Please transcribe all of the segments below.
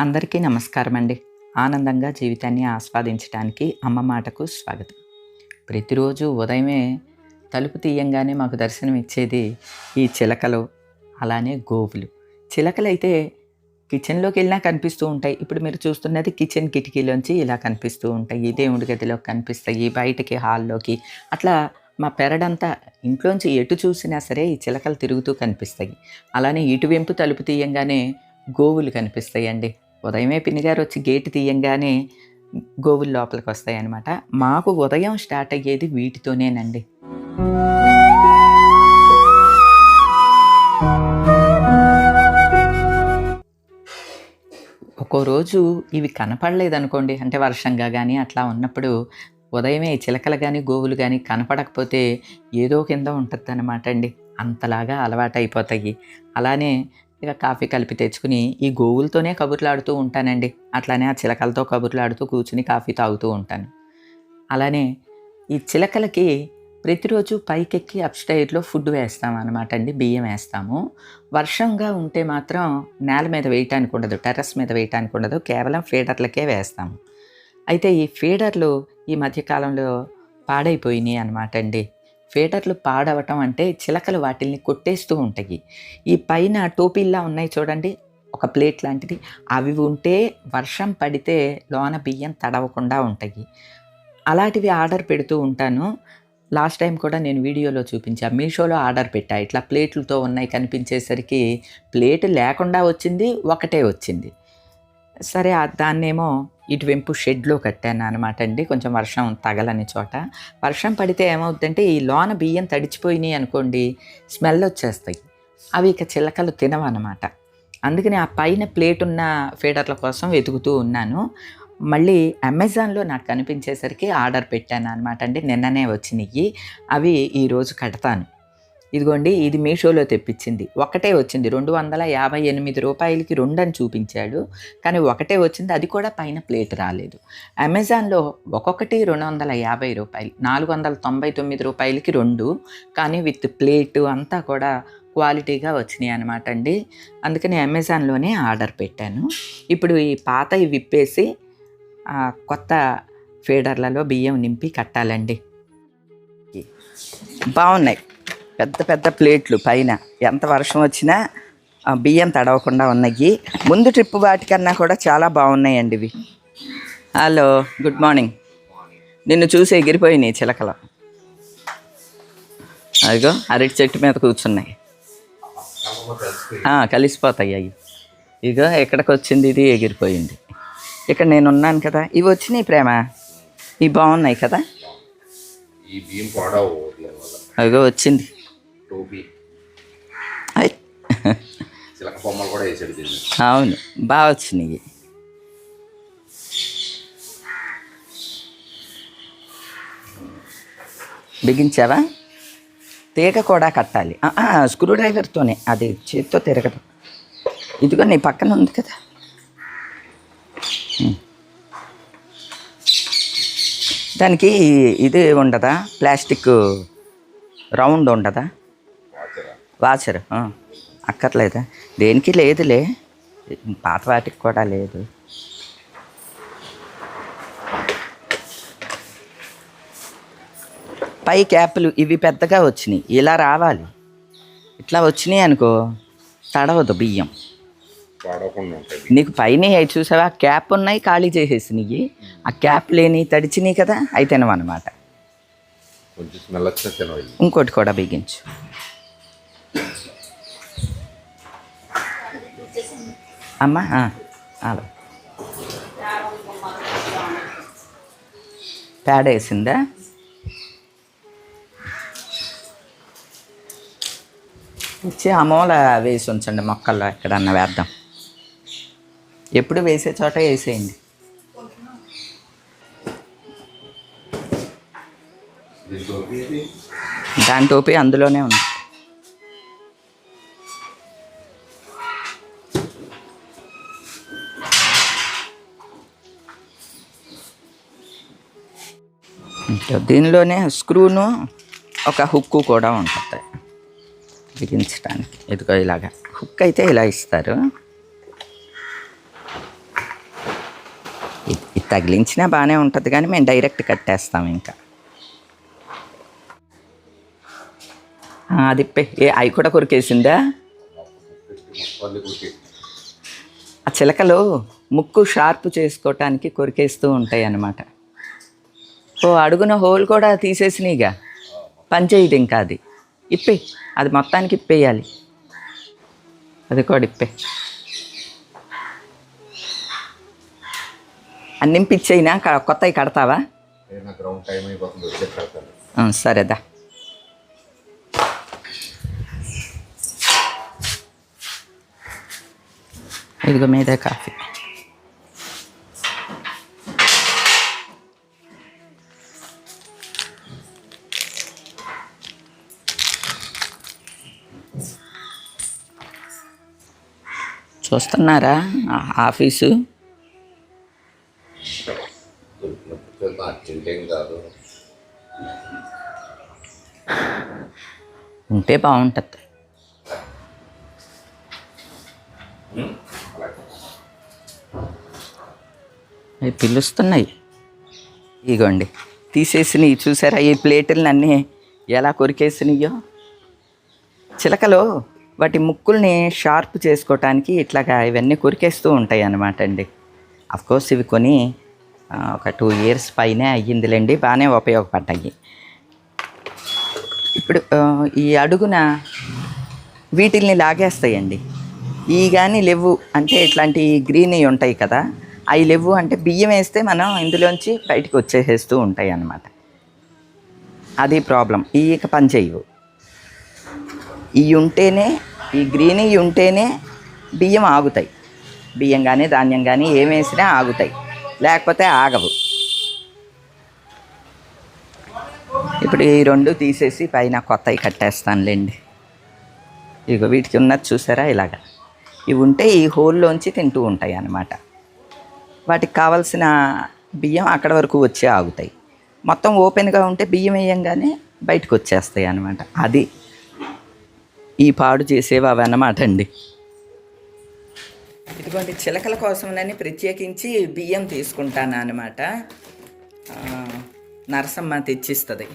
అందరికీ నమస్కారం అండి ఆనందంగా జీవితాన్ని ఆస్వాదించడానికి అమ్మ మాటకు స్వాగతం. ప్రతిరోజు ఉదయమే తలుపు తీయంగానే మాకు దర్శనం ఇచ్చేది ఈ చిలకలు అలానే గోవులు. చిలకలు అయితే కిచెన్లోకి వెళ్ళినా కనిపిస్తూ ఉంటాయి. ఇప్పుడు మీరు చూస్తున్నది కిచెన్ కిటికీలోంచి ఇలా కనిపిస్తూ ఉంటాయి. దేవుడి గదిలో కనిపిస్తాయి బయటకి హాల్లోకి. అట్లా మా పెరడంతా ఇంట్లోంచి ఎటు చూసినా సరే ఈ చిలకలు తిరుగుతూ కనిపిస్తాయి. అలానే ఇటువెంపు తలుపు తీయంగానే గోవులు కనిపిస్తాయండి. ఉదయమే పిన్నిగారు వచ్చి గేటు తీయంగానే గోవులు లోపలికి వస్తాయన్నమాట మాకు ఉదయం స్టార్ట్ అయ్యేది వీటితోనేనండి. ఒక్కో రోజు ఇవి కనపడలేదు అనుకోండి అంటే వర్షంగా కానీ అట్లా ఉన్నప్పుడు ఉదయమే చిలకలు కానీ గోవులు కానీ కనపడకపోతే ఏదో కింద ఉంటుంది అనమాట అండి. అంతలాగా అలవాటైపోతాయి. అలానే ఇక కాఫీ కలిపి తెచ్చుకుని ఈ గోవులతోనే కబుర్లాడుతూ ఉంటానండి. అట్లానే ఆ చిలకలతో కబుర్లాడుతూ కూర్చుని కాఫీ తాగుతూ ఉంటాను. అలానే ఈ చిలకలకి ప్రతిరోజు పైకెక్కి అప్స్టైర్లో ఫుడ్ వేస్తాం అనమాట అండి. బియ్యం వేస్తాము. వర్షంగా ఉంటే మాత్రం నేల మీద వేయటానికి ఉండదు టెర్రస్ మీద వేయటానికి ఉండదు కేవలం ఫీడర్లకే వేస్తాము. అయితే ఈ ఫీడర్లు ఈ మధ్యకాలంలో పాడైపోయినాయి అనమాట అండి. ఫీడర్లు పాడవటం అంటే చిలకలు వాటిల్ని కొట్టేస్తూ ఉంటాయి. ఈ పైన టోపీల్లా ఉన్నాయి చూడండి ఒక ప్లేట్ లాంటిది. అవి ఉంటే వర్షం పడితే లోన బియ్యం తడవకుండా ఉంటాయి. అలాంటివి ఆర్డర్ పెడుతూ ఉంటాను. లాస్ట్ టైం కూడా నేను వీడియోలో చూపించా. మీషోలో ఆర్డర్ పెట్టా. ఇట్లా ప్లేట్లతో ఉన్నాయి కనిపించేసరికి ప్లేట్ లేకుండా వచ్చింది ఒకటే వచ్చింది. సరే దాన్నేమో ఇటువెంపు షెడ్లో కట్టాను అనమాట అండి. కొంచెం వర్షం తగలని చోట. వర్షం పడితే ఏమవుతుందంటే ఈ లోన బియ్యం తడిచిపోయినాయి అనుకోండి స్మెల్ వచ్చేస్తాయి. అవి ఇక చిలకలు తినవన్నమాట. అందుకని ఆ పైన ప్లేట్ ఉన్న ఫీడర్ల కోసం వెతుకుతూ ఉన్నాను. మళ్ళీ అమెజాన్లో నాకు కనిపించేసరికి ఆర్డర్ పెట్టాను అనమాట అండి. నిన్ననే వచ్చినాయి అవి ఈరోజు కడతాను. ఇదిగోండి ఇది మీషోలో తెప్పించింది. ఒకటే వచ్చింది. రెండు వందల యాభై ఎనిమిది రూపాయలకి రెండు అని చూపించాడు. కానీ ఒకటే వచ్చింది. అది కూడా పైన ప్లేట్ రాలేదు. అమెజాన్లో ఒక్కొక్కటి రెండు వందల యాభై రూపాయలు నాలుగు వందల తొంభై తొమ్మిది రూపాయలకి రెండు. కానీ విత్ ప్లేట్ అంతా కూడా క్వాలిటీగా వచ్చినాయి అనమాట అండి. అందుకని అమెజాన్లోనే ఆర్డర్ పెట్టాను. ఇప్పుడు ఈ పాతవి విప్పేసి కొత్త ఫీడర్లలో బియ్యం నింపి కట్టాలండి. బాగున్నాయి. పెద్ద పెద్ద ప్లేట్లు పైన. ఎంత వర్షం వచ్చినా బియ్యం తడవకుండా ఉన్నాయి. ముందు ట్రిప్ వాటికన్నా కూడా చాలా బాగున్నాయండి ఇవి. Hello good morning. నిన్ను చూసి ఎగిరిపోయినాయి చిలకలు. అదిగో అరటి చెట్టు మీద కూర్చున్నాయి. కలిసిపోతాయి అవి. ఇగో ఎక్కడికి వచ్చింది ఇది? ఎగిరిపోయింది. ఇక్కడ నేను ఉన్నాను కదా. ఇవి వచ్చినాయి ప్రేమ. ఇవి బాగున్నాయి కదా? అదిగో వచ్చింది. టోపీ. ఐ. చిలక బొమ్మలు కూడా వేసాడు దీన్ని. అవును బాగా వచ్చినాయి. బిగించావా? తీగ కూడా కట్టాలి. స్క్రూ డ్రైవర్తోనే అది చేతితో తిరగదు. ఇదిగో నీ పక్కన ఉంది కదా. దానికి ఇది ఉండదా? ప్లాస్టిక్ రౌండ్ ఉండదా? వాచరా అక్కర్లేదా. దేనికి లేదులే. పాత వాటికి కూడా లేదు. పై క్యాప్లు ఇవి పెద్దగా వచ్చినాయి. ఇలా రావాలి. ఇట్లా వచ్చినాయి అనుకో తడవదు బియ్యం. నీకు పైన అవి చూసావా? క్యాప్ ఉన్నాయి ఖాళీ చేసేసినాయి. ఆ క్యాప్ లేని తడిచినాయి కదా వచ్చిన తినవి ఇంకోటి కూడా బిగించు. అమ్మా అలా పేడ వేసిందా? వచ్చి ఆ వేసి ఉంచండి మొక్కల్లో ఎక్కడన్నా వేద్దాం. ఎప్పుడు వేసే చోట వేసేయండి. దాని టోపీ అందులోనే ఉంది. దీనిలోనే స్క్రూను ఒక హుక్కు కూడా ఉంటుంది. బిగించడానికి ఇదిగో ఇలాగా హుక్ అయితే ఇలా ఇస్తారు. తగిలించినా బాగానే ఉంటుంది కానీ మేము డైరెక్ట్ కట్టేస్తాం ఇంకా. అది ఏ అవి కూడా కొరికేసిందా? ఆ చిలకలు ముక్కు షార్ప్ చేసుకోవటానికి కొరికేస్తూ ఉంటాయి అన్నమాట ఓ అడుగున హోల్ కూడా తీసేసినాయిగా పని చేయదు ఇంకా అది. ఇప్పే అది మొత్తానికి ఇప్పేయాలి. అది కూడా ఇప్పే. అన్ని నింపిచ్చేయినా కొత్తవి కడతావా? సరేదా ఇదిగో మీదే కాఫీ. చూస్తున్నారా ఆఫీసు? ఉంటే బాగుంటుంది. అవి పిలుస్తున్నాయి. ఇగోండి. తీసేసినవి చూసారా? ఈ ప్లేటులను అన్నీ ఎలా కొరికేసినాయో చిలకలు వాటి ముక్కుల్ని షార్ప్ చేసుకోవటానికి ఇట్లాగా ఇవన్నీ కొరికేస్తూ ఉంటాయి అన్నమాట అండి కోర్స్ ఇవి కొని ఒక టూ ఇయర్స్ పైనే అయ్యిందిలేండి బాగానే ఉపయోగపడ్డాయి. ఇప్పుడు ఈ అడుగున వీటిల్ని లాగేస్తాయండి. ఈ కానీ లెవ్వు అంటే ఇట్లాంటి గ్రీనవి ఉంటాయి కదా అవి లెవ్వు అంటే బియ్యం వేస్తే మనం ఇందులోంచి బయటికి వచ్చేసేస్తూ ఉంటాయి అన్నమాట అది ప్రాబ్లం. ఈ ఇక పని చేయవు. ఇవి ఉంటేనే ఈ గ్రీనీ ఉంటేనే బియ్యం ఆగుతాయి. బియ్యం కానీ ధాన్యం కానీ ఏమేసినా ఆగుతాయి. లేకపోతే ఆగవు. ఇప్పుడు ఈ రెండు తీసేసి పైన కొత్తవి కట్టేస్తానులేండి. ఇగో వీటికి ఉన్నది చూసారా ఇలాగా. ఇవి ఉంటే ఈ హోల్లోంచి తింటూ ఉంటాయి అన్నమాట. వాటికి కావాల్సిన బియ్యం అక్కడ వరకు వచ్చి ఆగుతాయి. మొత్తం ఓపెన్గా ఉంటే బియ్యం వేయంగానే బయటకు వచ్చేస్తాయి అన్నమాట. అది ఈ పాడు చేసేవి అన్నమాట అండి ఇటువంటి చిలకల కోసమని ప్రత్యేకించి బియ్యం తీసుకుంటాను అనమాట నరసమ్మ తెచ్చిస్తుంది.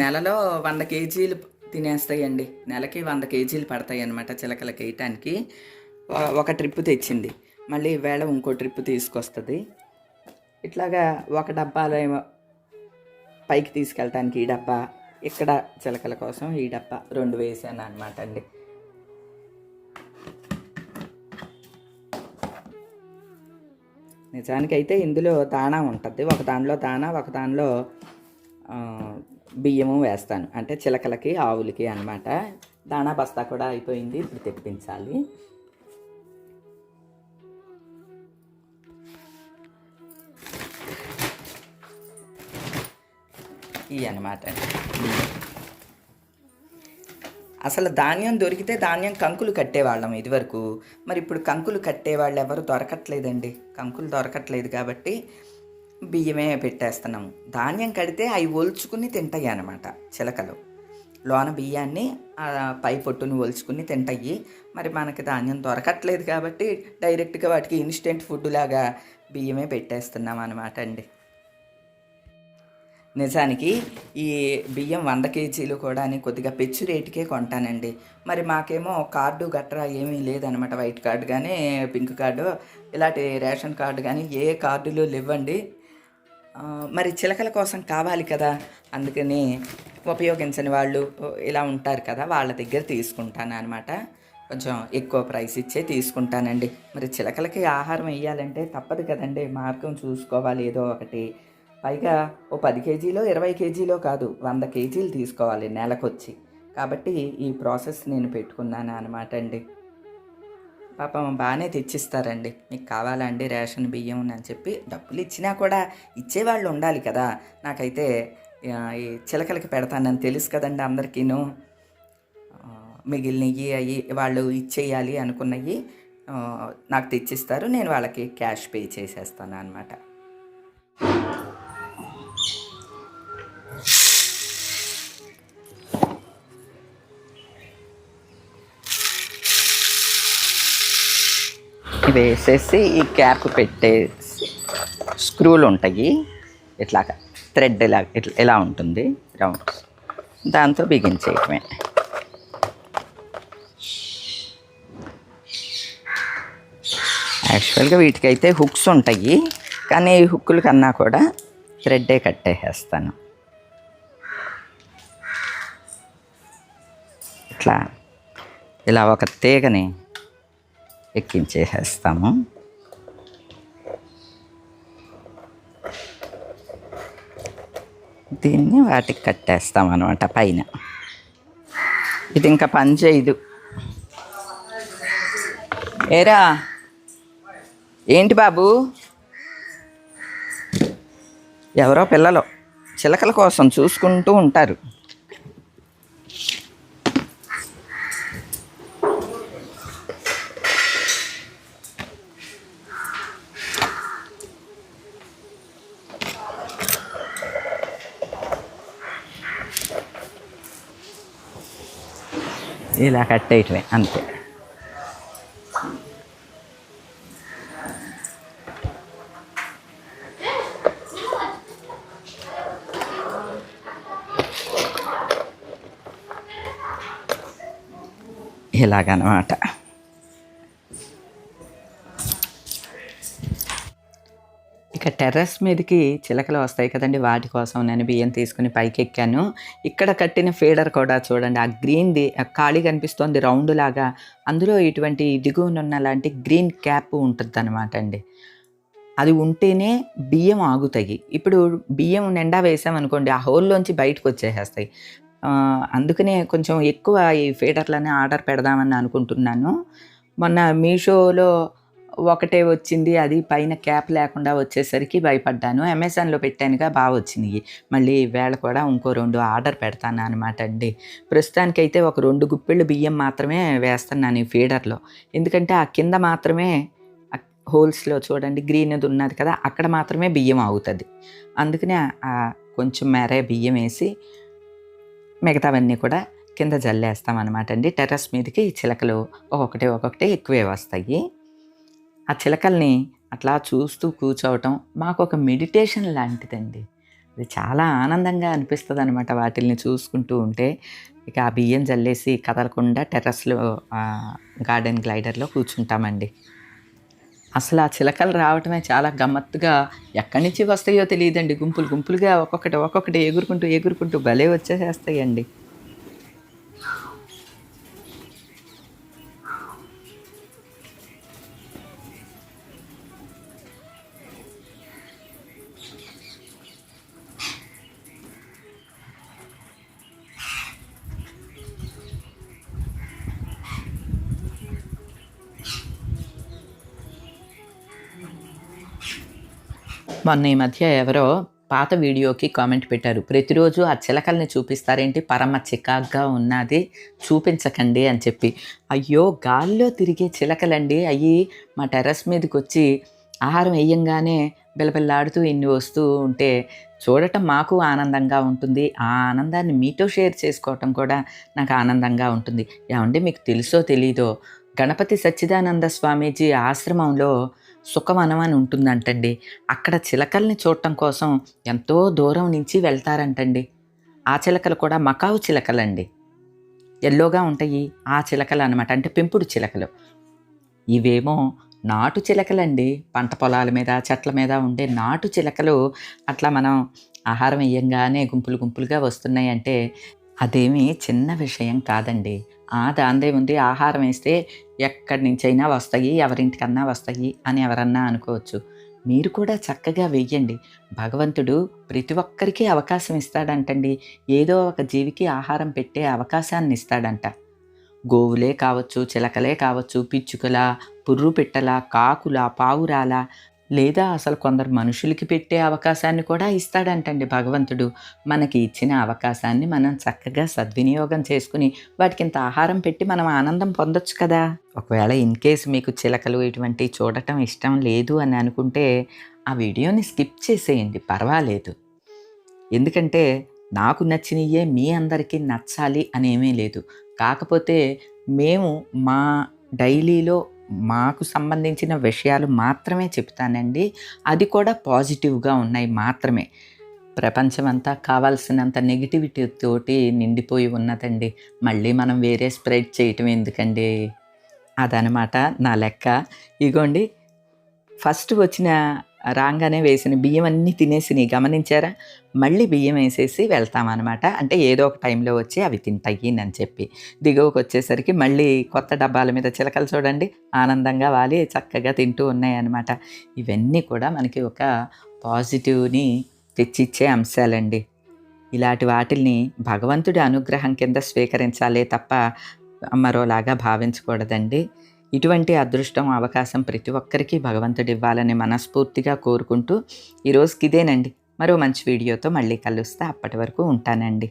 నెలలో వంద కేజీలు తినేస్తాయండి. నెలకి వంద కేజీలు పడతాయి అన్నమాట చిలకలకి వేయటానికి ఒక ట్రిప్ తెచ్చింది. మళ్ళీ వేళ ఇంకో ట్రిప్ తీసుకొస్తుంది. ఇట్లాగా ఒక డబ్బాలో ఏమో పైకి తీసుకెళ్ళటానికి ఈ డబ్బా. ఇక్కడ చిలకల కోసం ఈ డబ్బా రెండు వేసాను అనమాట అండి. నిజానికైతే ఇందులో దాణా ఉంటుంది. ఒక దానిలో దాణా ఒక దానిలో బియ్యము వేస్తాను. అంటే చిలకలకి ఆవులకి అనమాట దాణా బస్తా కూడా అయిపోయింది. ఇప్పుడు తెప్పించాలి. ఇవి అనమాట అసలు ధాన్యం దొరికితే ధాన్యం కంకులు కట్టేవాళ్ళం ఇదివరకు. మరి ఇప్పుడు కంకులు కట్టేవాళ్ళు ఎవరు దొరకట్లేదండి. కంకులు దొరకట్లేదు కాబట్టి బియ్యమే పెట్టేస్తున్నాము. ధాన్యం కడితే అవి ఒలుచుకుని తింటాయి అన్నమాట చిలకలు. లోన బియ్యాన్ని ఆ పై పొట్టును ఒలుచుకుని తింటాయి. మరి మనకి ధాన్యం దొరకట్లేదు కాబట్టి డైరెక్ట్గా వాటికి ఇన్స్టెంట్ ఫుడ్ లాగా బియ్యమే పెట్టేస్తున్నాం అనమాట అండి. నిజానికి ఈ బియ్యం వంద కేజీలు కూడా అని కొద్దిగా పెచ్చు రేటుకే కొంటానండి. మరి మాకేమో కార్డు గట్రా ఏమీ లేదనమాట వైట్ కార్డు కానీ పింక్ కార్డు ఇలాంటి రేషన్ కార్డు కానీ ఏ కార్డులు లేవండి. మరి చిలకల కోసం కావాలి కదా అందుకని ఉపయోగించని వాళ్ళు ఇలా ఉంటారు కదా వాళ్ళ దగ్గర తీసుకుంటాను అనమాట కొంచెం ఎక్కువ ప్రైస్ ఇచ్చే తీసుకుంటానండి. మరి చిలకలకి ఆహారం వేయాలంటే తప్పదు కదండి మార్గం చూసుకోవాలి ఏదో ఒకటి. పైగా ఓ పది కేజీలో ఇరవై కేజీలో కాదు వంద కేజీలు తీసుకోవాలి నెలకొచ్చి. కాబట్టి ఈ ప్రాసెస్ నేను పెట్టుకున్నాను అనమాట అండి. పాపం బాగానే తెచ్చిస్తారండి. మీకు కావాలా అండి రేషన్ బియ్యం అని చెప్పి డబ్బులు ఇచ్చినా కూడా ఇచ్చేవాళ్ళు ఉండాలి కదా. నాకైతే ఈ చిలకలకి పెడతానని తెలుసు కదండి అందరికీను. మిగిలినవి అవి వాళ్ళు ఇచ్చేయాలి అనుకున్నవి నాకు తెచ్చిస్తారు. నేను వాళ్ళకి క్యాష్ పే చేసేస్తాను అనమాట వేసేసి ఈ క్యాప్ పెట్టే స్క్రూలు ఉంటాయి. ఇట్లాగా థ్రెడ్ ఇలా ఇట్లా ఇలా ఉంటుంది. రౌండ్. దాంతో బిగించేయటమే యాక్చువల్గా వీటికైతే హుక్స్ ఉంటాయి. కానీ ఈ హుక్కుల కన్నా కూడా థ్రెడ్డే కట్టేసేస్తాను. ఇట్లా ఇలా ఒక తీగని ఎక్కించేసేస్తాము. దీన్ని వాటికి కట్టేస్తాం అనమాట పైన. ఇది ఇంకా పని చేయదు ఏరా ఏంటి బాబు? ఎవరో పిల్లలు చిలకల కోసం చూసుకుంటూ ఉంటారు. ఇలా కట్టేయటమే అంతే. ఇలాగనమాట. టెర్రస్ మీదకి చిలకలు వస్తాయి కదండి. వాటి కోసం నేను బియ్యం తీసుకుని పైకి ఎక్కాను ఇక్కడ కట్టిన ఫీడర్ కూడా చూడండి. ఆ గ్రీన్ది ఖాళీ కనిపిస్తోంది రౌండ్ లాగా. అందులో ఇటువంటి దిగువనున్న లాంటి గ్రీన్ క్యాప్ ఉంటుంది అనమాట అండి. అది ఉంటేనే బియ్యం ఆగుతాయి. ఇప్పుడు బియ్యం నిండా వేసామనుకోండి ఆ హోల్లోంచి బయటకు వచ్చేసేస్తాయి. అందుకనే కొంచెం ఎక్కువ ఈ ఫీడర్లని ఆర్డర్ పెడదామని అనుకుంటున్నాను. మొన్న మీషోలో ఒకటే వచ్చింది అది పైన క్యాప్ లేకుండా వచ్చేసరికి భయపడ్డాను. అమెజాన్లో పెట్టానుగా బాగా వచ్చినాయి. మళ్ళీ వేళ కూడా ఇంకో రెండు ఆర్డర్ పెడతాను అనమాట అండి. ప్రస్తుతానికైతే ఒక రెండు గుప్పిళ్ళు బియ్యం మాత్రమే వేస్తున్నాను ఈ ఫీడర్లో. ఎందుకంటే ఆ కింద మాత్రమే హోల్స్లో చూడండి గ్రీన్ది ఉన్నది కదా అక్కడ మాత్రమే బియ్యం అవుతుంది అందుకనే ఆ కొంచెం మేరే బియ్యం వేసి మిగతావన్నీ కూడా కింద జల్లేస్తాం అనమాట అండి. టెర్రస్ మీదకి చిలకలు ఒక్కొక్కటి ఒక్కొక్కటి ఎక్కువే వస్తాయి. ఆ చిలకల్ని అట్లా చూస్తూ కూర్చోవటం మాకు ఒక మెడిటేషన్ లాంటిదండి. అది చాలా ఆనందంగా అనిపిస్తుంది అనమాట వాటిల్ని చూసుకుంటూ ఉంటే. ఇక ఆ బియ్యం జల్లేసి కదలకుండా టెర్రస్లో గార్డెన్ గ్లైడర్లో కూర్చుంటామండి. అసలు ఆ చిలకలు రావటమే చాలా గమ్మత్తుగా ఎక్కడి నుంచి వస్తాయో తెలియదండి. గుంపులు గుంపులుగా ఒక్కొక్కటి ఒక్కొక్కటి ఎగురుకుంటూ ఎగురుకుంటూ భలే వచ్చేసేస్తాయండి. మొన్న ఈ మధ్య ఎవరో పాత వీడియోకి కామెంట్ పెట్టారు. ప్రతిరోజు ఆ చిలకల్ని చూపిస్తారేంటి? పరమ చికాగ్గా ఉన్నది చూపించకండి అని చెప్పి. అయ్యో గాల్లో తిరిగే చిలకలండి. అయ్యి మా టెర్రస్ మీదకి వచ్చి ఆహారం వేయంగానే బిలబిల్లాడుతూ ఇన్ని వస్తూ ఉంటే చూడటం మాకు ఆనందంగా ఉంటుంది. ఆ ఆనందాన్ని మీతో షేర్ చేసుకోవటం కూడా నాకు ఆనందంగా ఉంటుంది. ఏమంటే మీకు తెలుసో తెలీదో? గణపతి సచ్చిదానంద స్వామీజీ ఆశ్రమంలో సుఖవనం అని ఉంటుందంటండి. అక్కడ చిలకల్ని చూడటం కోసం ఎంతో దూరం నుంచి వెళ్తారంటండి. ఆ చిలకలు కూడా మకావు చిలకలండి. ఎల్లోగా ఉంటాయి ఆ చిలకలు అనమాట అంటే పెంపుడు చిలకలు. ఇవేమో నాటు చిలకలండి. పంట పొలాల మీద చెట్ల మీద ఉండే నాటు చిలకలు అట్లా మనం ఆహారం వేయంగానే గుంపులు గుంపులుగా వస్తున్నాయి అంటే అదేమీ చిన్న విషయం కాదండి. దాందే ఉంది ఆహారం వేస్తే ఎక్కడి నుంచైనా వస్తాయి ఎవరింటికన్నా వస్తాయి అని ఎవరన్నా అనుకోవచ్చు. మీరు కూడా చక్కగా వెయ్యండి. భగవంతుడు ప్రతి ఒక్కరికి అవకాశం ఇస్తాడంటండి. ఏదో ఒక జీవికి ఆహారం పెట్టే అవకాశాన్ని ఇస్తాడంట. గోవులే కావచ్చు చిలకలే కావచ్చు పిచ్చుకల పుర్రు పిట్టల కాకుల పావురాల లేదా అసలు కొందరు మనుషులకి పెట్టే అవకాశాన్ని కూడా ఇస్తాడంటండి భగవంతుడు. మనకి ఇచ్చిన అవకాశాన్ని మనం చక్కగా సద్వినియోగం చేసుకుని వాటికి ఇంత ఆహారం పెట్టి మనం ఆనందం పొందొచ్చు కదా. ఒకవేళ ఇన్ కేసు మీకు చిలకలు ఇటువంటి చూడటం ఇష్టం లేదు అని అనుకుంటే ఆ వీడియోని స్కిప్ చేసేయండి పర్వాలేదు. ఎందుకంటే నాకు నచ్చినయే మీ అందరికీ నచ్చాలి అనేమీ లేదు. కాకపోతే మేము మా డైలీలో మాకు సంబంధించిన విషయాలు మాత్రమే చెప్తానండి. అది కూడా పాజిటివ్గా ఉన్నాయి మాత్రమే. ప్రపంచం అంతా కావాల్సినంత నెగిటివిటీ తోటి నిండిపోయి ఉన్నదండి. మళ్ళీ మనం వేరే స్ప్రెడ్ చేయటం ఎందుకండి? అదనమాట నా లెక్క. ఇగోండి ఫస్ట్ వచ్చిన రాగానే వేసిన బియ్యం అన్నీ తినేసినాయి గమనించారా? మళ్ళీ బియ్యం వేసేసి వెళ్తామన్నమాట అంటే ఏదో ఒక టైంలో వచ్చి అవి తింటాయి అని చెప్పి. దిగువకు వచ్చేసరికి మళ్ళీ కొత్త డబ్బాల మీద చిలకలు చూడండి. ఆనందంగా వాలి చక్కగా తింటూ ఉన్నాయన్నమాట ఇవన్నీ కూడా మనకి ఒక పాజిటివ్ని తెచ్చిచ్చే అంశాలండి. ఇలాంటి వాటిల్ని భగవంతుడి అనుగ్రహం కింద స్వీకరించాలే తప్ప మరోలాగా భావించకూడదండి. ఇటువంటి అదృష్టం అవకాశం ప్రతి ఒక్కరికి భగవంతుడు ఇవ్వాలని మనస్ఫూర్తిగా కోరుకుంటూ ఈరోజుకి ఇదేనండి మరో మంచి వీడియోతో మళ్ళీ కలుస్తా. అప్పటి వరకు ఉంటానండి.